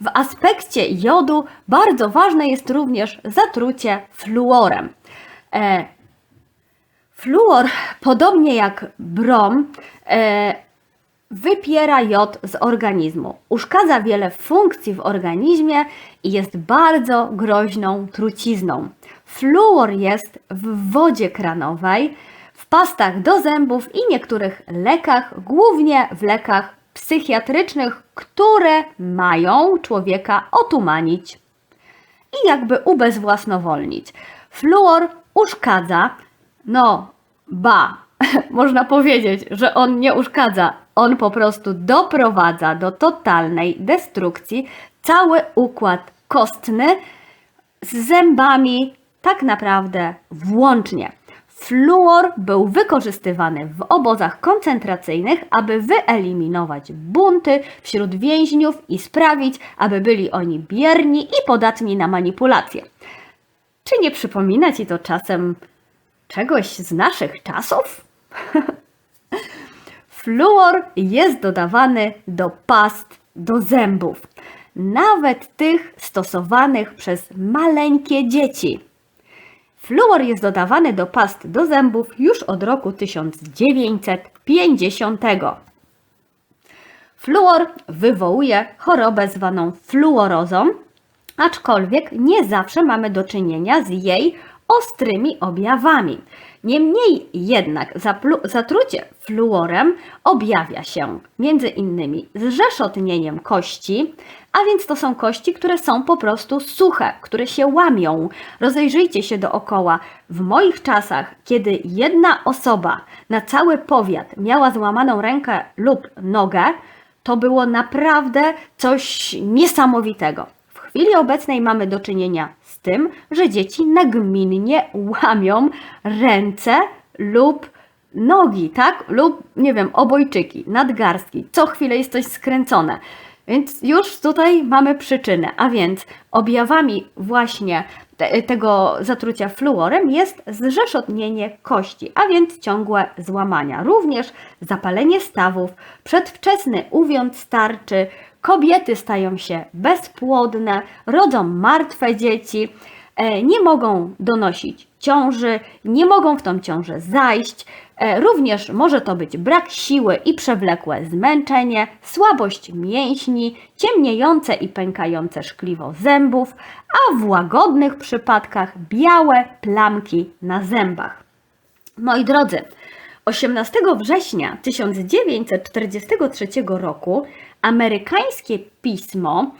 W aspekcie jodu bardzo ważne jest również zatrucie fluorem. E, fluor, podobnie jak brom, e, wypiera jod z organizmu. Uszkadza wiele funkcji w organizmie i jest bardzo groźną trucizną. Fluor jest w wodzie kranowej, w pastach do zębów i niektórych lekach, głównie w lekach psychiatrycznych, które mają człowieka otumanić i jakby ubezwłasnowolnić. Fluor uszkadza, no ba, można powiedzieć, że on nie uszkadza, on po prostu doprowadza do totalnej destrukcji cały układ kostny z zębami tak naprawdę włącznie. Fluor był wykorzystywany w obozach koncentracyjnych, aby wyeliminować bunty wśród więźniów i sprawić, aby byli oni bierni i podatni na manipulacje. Czy nie przypomina ci to czasem czegoś z naszych czasów? Fluor jest dodawany do past do zębów, nawet tych stosowanych przez maleńkie dzieci. Fluor jest dodawany do past do zębów już od roku 1950. Fluor wywołuje chorobę zwaną fluorozą, aczkolwiek nie zawsze mamy do czynienia z jej ostrymi objawami. Niemniej jednak zatrucie fluorem objawia się między innymi zrzeszotnieniem kości, a więc to są kości, które są po prostu suche, które się łamią. Rozejrzyjcie się dookoła. W moich czasach, kiedy jedna osoba na cały powiat miała złamaną rękę lub nogę, to było naprawdę coś niesamowitego. W chwili obecnej mamy do czynienia z tym, że dzieci nagminnie łamią ręce lub nogi, tak? Lub, nie wiem, obojczyki, nadgarstki. Co chwilę jest coś skręcone. Więc już tutaj mamy przyczynę, a więc objawami właśnie te, tego zatrucia fluorem jest zrzeszotnienie kości, a więc ciągłe złamania. Również zapalenie stawów, przedwczesny uwiąd tarczy, kobiety stają się bezpłodne, rodzą martwe dzieci, e, nie mogą donosić ciąży, nie mogą w tą ciążę zajść. E, Również może to być brak siły i przewlekłe zmęczenie, słabość mięśni, ciemniejące i pękające szkliwo zębów, a w łagodnych przypadkach białe plamki na zębach. Moi drodzy, 18 września 1943 roku amerykańskie pismo,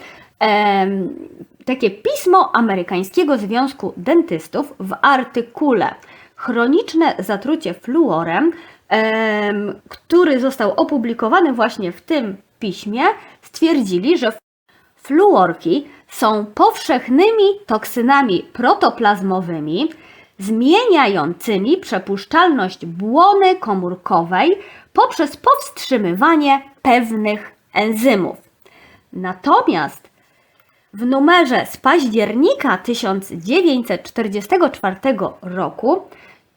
takie pismo Amerykańskiego Związku Dentystów w artykule Chroniczne zatrucie fluorem, em, który został opublikowany właśnie w tym piśmie, stwierdzili, że Fluorki są powszechnymi toksynami protoplazmowymi, zmieniającymi przepuszczalność błony komórkowej poprzez powstrzymywanie pewnych enzymów. Natomiast w numerze z października 1944 roku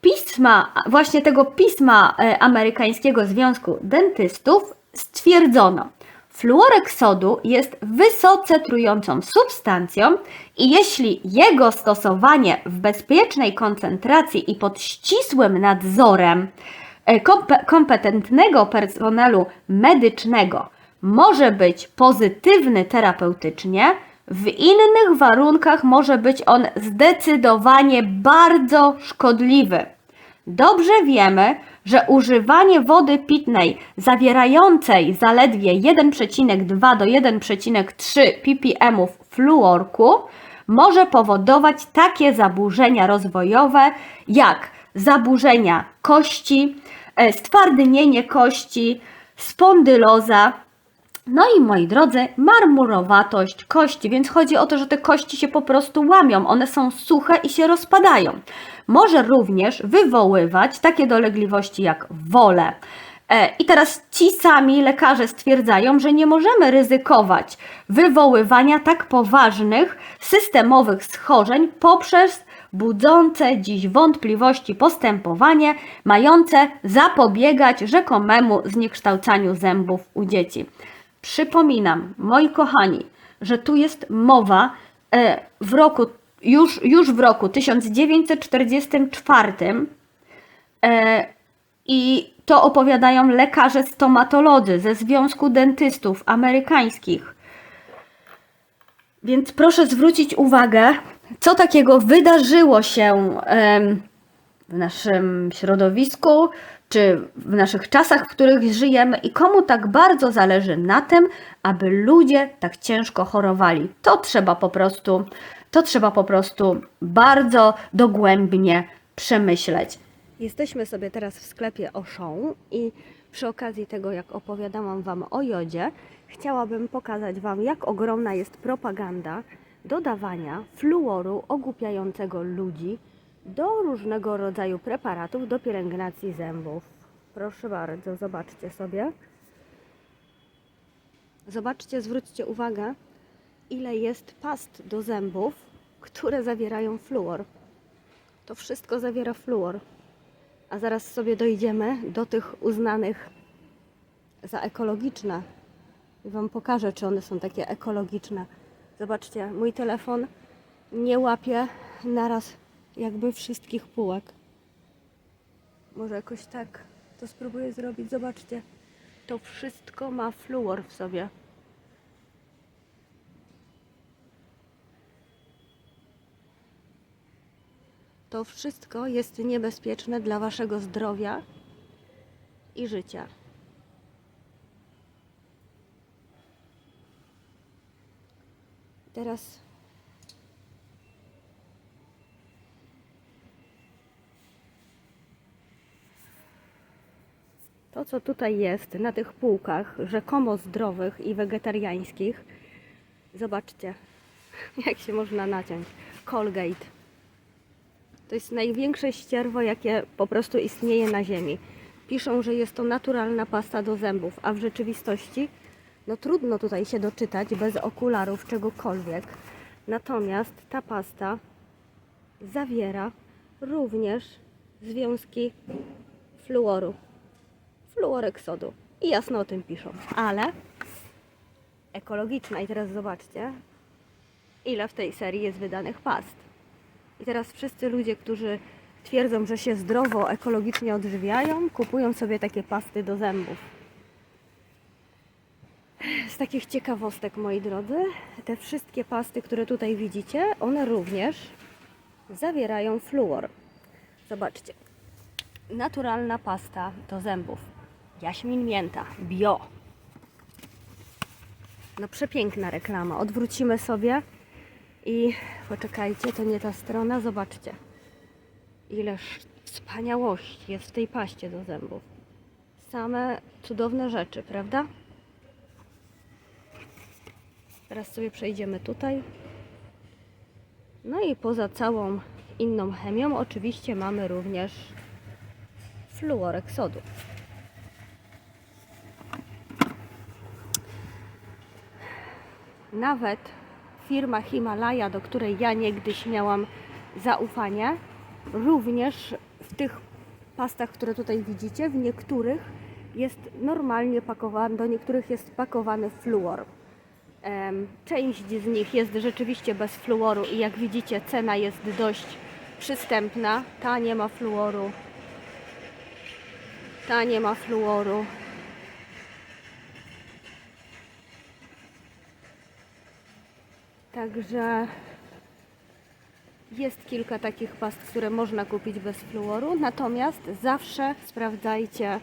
pisma, właśnie tego pisma e, Amerykańskiego Związku Dentystów stwierdzono, fluorek sodu jest wysoce trującą substancją i jeśli jego stosowanie w bezpiecznej koncentracji i pod ścisłym nadzorem e, kompe- kompetentnego personelu medycznego może być pozytywny terapeutycznie, w innych warunkach może być on zdecydowanie bardzo szkodliwy. Dobrze wiemy, że używanie wody pitnej zawierającej zaledwie 1,2 do 1,3 ppm fluorku może powodować takie zaburzenia rozwojowe jak zaburzenia kości, e, stwardnienie kości, spondyloza, no i moi drodzy, marmurowatość kości, więc chodzi o to, że te kości się po prostu łamią, one są suche i się rozpadają. Może również wywoływać takie dolegliwości jak wole. I teraz ci sami lekarze stwierdzają, że nie możemy ryzykować wywoływania tak poważnych systemowych schorzeń poprzez budzące dziś wątpliwości postępowanie mające zapobiegać rzekomemu zniekształcaniu zębów u dzieci. Przypominam, moi kochani, że tu jest mowa e, w roku, już, już w roku 1944 e, i to opowiadają lekarze stomatolodzy ze Związku Dentystów Amerykańskich. Więc proszę zwrócić uwagę, co takiego wydarzyło się w naszym środowisku, czy w naszych czasach, w których żyjemy i komu tak bardzo zależy na tym, aby ludzie tak ciężko chorowali. To trzeba po prostu, to trzeba po prostu bardzo dogłębnie przemyśleć. Jesteśmy sobie teraz w sklepie Auchan i przy okazji tego, jak opowiadałam Wam o jodzie, chciałabym pokazać Wam, jak ogromna jest propaganda dodawania fluoru ogłupiającego ludzi do różnego rodzaju preparatów do pielęgnacji zębów. Proszę bardzo, zobaczcie sobie. Zobaczcie, zwróćcie uwagę, ile jest past do zębów, które zawierają fluor. To wszystko zawiera fluor. A zaraz sobie dojdziemy do tych uznanych za ekologiczne. I Wam pokażę, czy one są takie ekologiczne. Zobaczcie, mój telefon nie łapie naraz jakby wszystkich półek. Może jakoś tak to spróbuję zrobić. Zobaczcie, to wszystko ma fluor w sobie. To wszystko jest niebezpieczne dla Waszego zdrowia i życia. Teraz to, co tutaj jest na tych półkach, rzekomo zdrowych i wegetariańskich, zobaczcie, jak się można naciąć. Colgate. To jest największe ścierwo, jakie po prostu istnieje na Ziemi. Piszą, że jest to naturalna pasta do zębów, a w rzeczywistości no trudno tutaj się doczytać bez okularów czegokolwiek. Natomiast ta pasta zawiera również związki fluoru, fluoreksodu. I jasno o tym piszą. Ale ekologiczna. I teraz zobaczcie, ile w tej serii jest wydanych past. I teraz wszyscy ludzie, którzy twierdzą, że się zdrowo, ekologicznie odżywiają, kupują sobie takie pasty do zębów. Z takich ciekawostek, moi drodzy, te wszystkie pasty, które tutaj widzicie, one również zawierają fluor. Zobaczcie. Naturalna pasta do zębów. Jaśmin mięta, bio. No przepiękna reklama. Odwrócimy sobie i poczekajcie, to nie ta strona. Zobaczcie, ileż wspaniałości jest w tej paście do zębów. Same cudowne rzeczy, prawda? Teraz sobie przejdziemy tutaj. No i poza całą inną chemią, oczywiście mamy również fluorek sodu. Nawet firma Himalaya, do której ja niegdyś miałam zaufanie, również w tych pastach, które tutaj widzicie, w niektórych jest normalnie pakowany, do niektórych jest pakowany fluor. Część z nich jest rzeczywiście bez fluoru i jak widzicie cena jest dość przystępna. Ta nie ma fluoru. Ta nie ma fluoru. Także jest kilka takich past, które można kupić bez fluoru, natomiast zawsze sprawdzajcie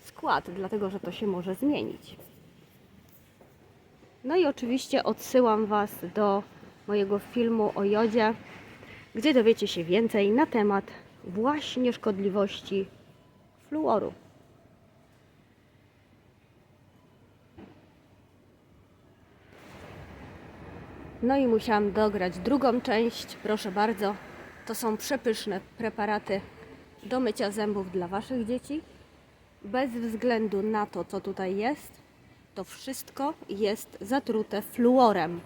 skład, dlatego że to się może zmienić. No i oczywiście odsyłam Was do mojego filmu o jodzie, gdzie dowiecie się więcej na temat właśnie szkodliwości fluoru. No i musiałam dograć drugą część. Proszę bardzo, to są przepyszne preparaty do mycia zębów dla Waszych dzieci. Bez względu na to, co tutaj jest, to wszystko jest zatrute fluorem.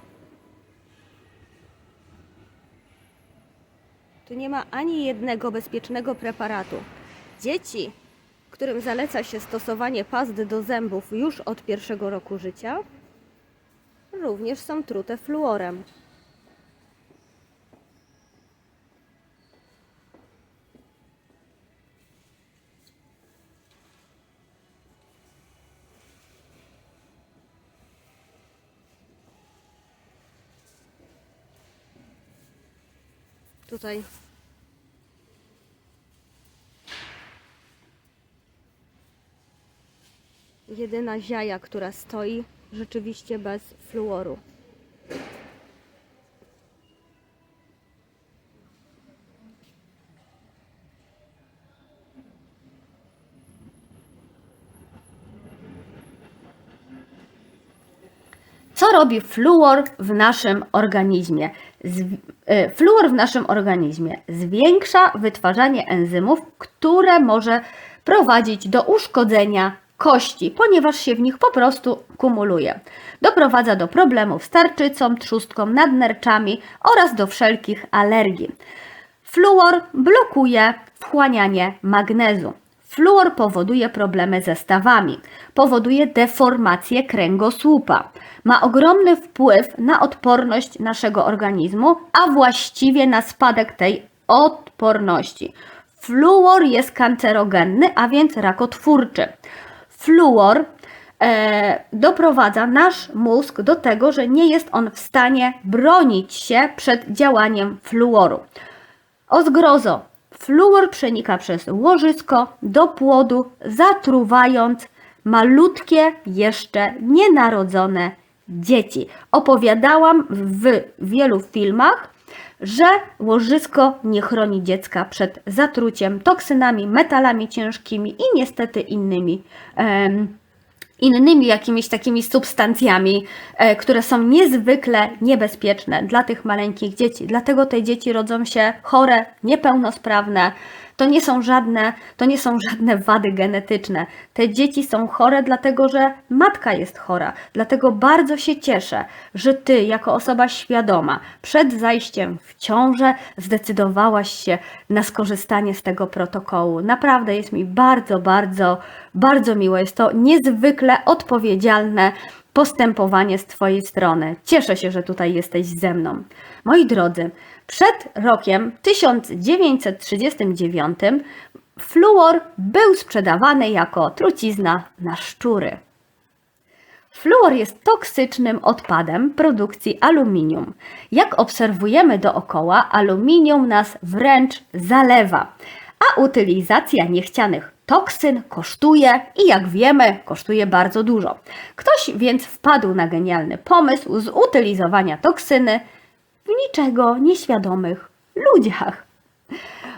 Tu nie ma ani jednego bezpiecznego preparatu. Dzieci, którym zaleca się stosowanie past do zębów już od pierwszego roku życia, również są trute fluorem. Tutaj jedyna ziaja, która stoi rzeczywiście bez fluoru. Co robi fluor w naszym organizmie? E, Fluor w naszym organizmie zwiększa wytwarzanie enzymów, które może prowadzić do uszkodzenia kości, ponieważ się w nich po prostu kumuluje. Doprowadza do problemów z tarczycą, trzustką, nadnerczami oraz do wszelkich alergii. Fluor blokuje wchłanianie magnezu. Fluor powoduje problemy ze stawami, powoduje deformację kręgosłupa. Ma ogromny wpływ na odporność naszego organizmu, a właściwie na spadek tej odporności. Fluor jest kancerogenny, a więc rakotwórczy. Fluor e, doprowadza nasz mózg do tego, że nie jest on w stanie bronić się przed działaniem fluoru. O zgrozo! Fluor przenika przez łożysko do płodu, zatruwając malutkie, jeszcze nienarodzone dzieci. Opowiadałam w wielu filmach, że łożysko nie chroni dziecka przed zatruciem toksynami, metalami ciężkimi i niestety innymi. innymi jakimiś takimi substancjami, e, które są niezwykle niebezpieczne dla tych maleńkich dzieci. Dlatego te dzieci rodzą się chore, niepełnosprawne. To nie są żadne, to nie są żadne wady genetyczne. Te dzieci są chore dlatego, że matka jest chora. Dlatego bardzo się cieszę, że ty jako osoba świadoma przed zajściem w ciążę zdecydowałaś się na skorzystanie z tego protokołu. Naprawdę jest mi bardzo, bardzo, bardzo miło. Jest to niezwykle odpowiedzialne postępowanie z Twojej strony. Cieszę się, że tutaj jesteś ze mną. Moi drodzy, przed rokiem 1939 fluor był sprzedawany jako trucizna na szczury. Fluor jest toksycznym odpadem produkcji aluminium. Jak obserwujemy dookoła, aluminium nas wręcz zalewa, a utylizacja niechcianych toksyn kosztuje i jak wiemy, kosztuje bardzo dużo. Ktoś więc wpadł na genialny pomysł zutylizowania toksyny w niczego nieświadomych ludziach.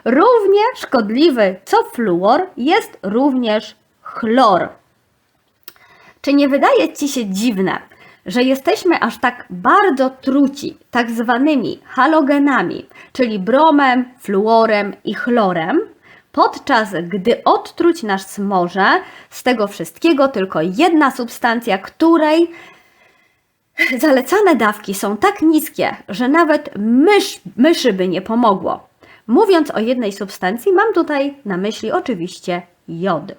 Równie szkodliwy co fluor jest również chlor. Czy nie wydaje Ci się dziwne, że jesteśmy aż tak bardzo truci tak zwanymi halogenami, czyli bromem, fluorem i chlorem, podczas gdy odtruć nas może z tego wszystkiego tylko jedna substancja, której zalecane dawki są tak niskie, że nawet mysz, myszy by nie pomogło. Mówiąc o jednej substancji, mam tutaj na myśli oczywiście jod.